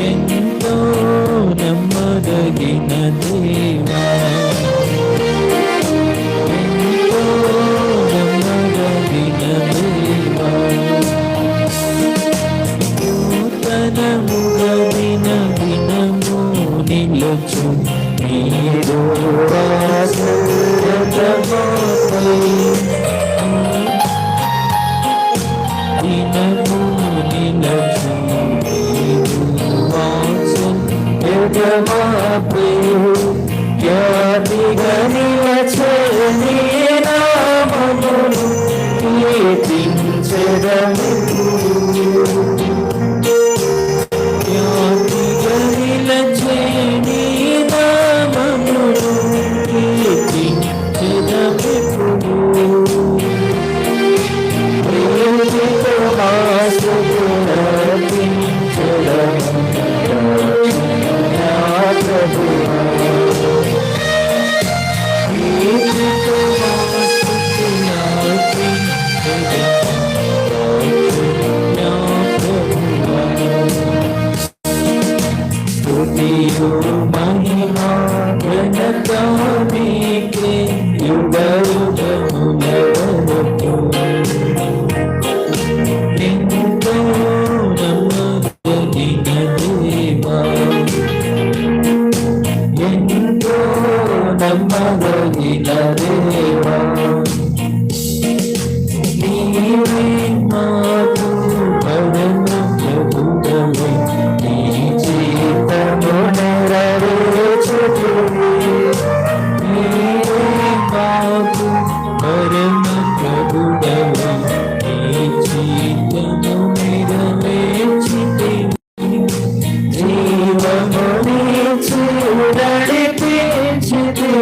ఎంతో నమ్మదగిన దేవా. ఎంతో నమ్మదగిన దేవా. నూతనముగా యజమాపే ఖ్యాతిగా నిలచే నామమును కీర్తించెదము స్తుతియు మహిమా ఘనత నీకే యుగ పరమ ప్రభుడవా నీ జీవితము నిరవేర్చితే జీవము నీ చూడని పెంచితే